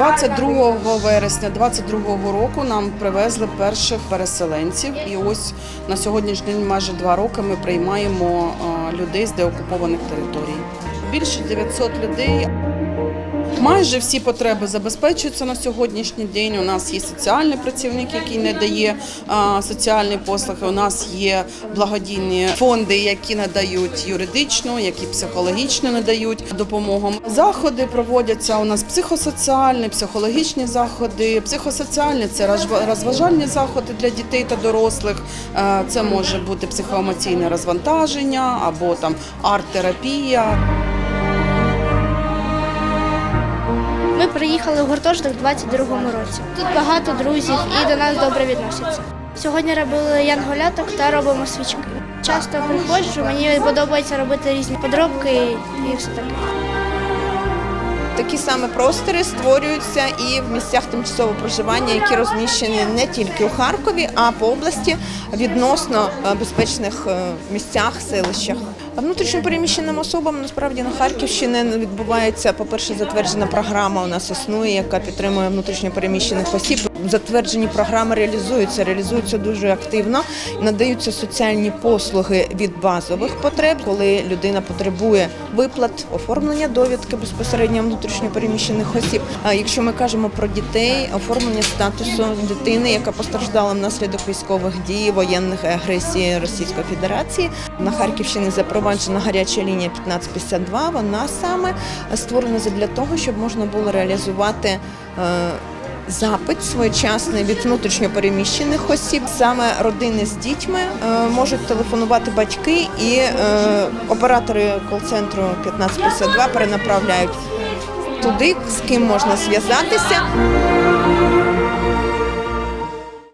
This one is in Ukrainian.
22 вересня 22 року нам привезли перших переселенців, і ось на сьогоднішній день майже два роки ми приймаємо людей з деокупованих територій. Більше 900 людей. Майже всі потреби забезпечуються на сьогоднішній день. У нас є соціальний працівник, який надає а, соціальні послуги. У нас є благодійні фонди, які надають юридичну, які психологічно надають допомогу. Заходи проводяться. У нас психосоціальні, психологічні заходи. Психосоціальні це розважальні- розважальні заходи для дітей та дорослих. Е, Це може бути психоемоційне розвантаження або там арт-терапія. Ми приїхали в гуртожиток у 22-му році. Тут багато друзів і до нас добре відносяться. Сьогодні робили янголяток та робимо свічки. Часто приходжу, мені подобається робити різні подробки і все таке. Такі саме простори створюються і в місцях тимчасового проживання, які розміщені не тільки у Харкові, а по області відносно е, безпечних е, місцях, селищах. А Внутрішньо переміщеним особам насправді на Харківщині відбувається, по-перше, затверджена програма у нас існує, яка підтримує внутрішньо переміщених осіб. Затверджені програми реалізуються, реалізуються дуже активно. Надаються соціальні послуги від базових потреб, коли людина потребує виплат, оформлення довідки безпосередньо внутрішньо переміщених осіб. А якщо ми кажемо про дітей, оформлення статусу дитини, яка постраждала внаслідок військових дій, воєнних агресії Російської Федерації, на Харківщині запроваджена гаряча лінія 1552. Вона саме створена для того, щоб можна було реалізувати. Запит своєчасний від внутрішньо переміщених осіб, саме родини з дітьми е, можуть телефонувати батьки, і е, оператори кол-центру 1552 перенаправляють туди, з ким можна зв'язатися.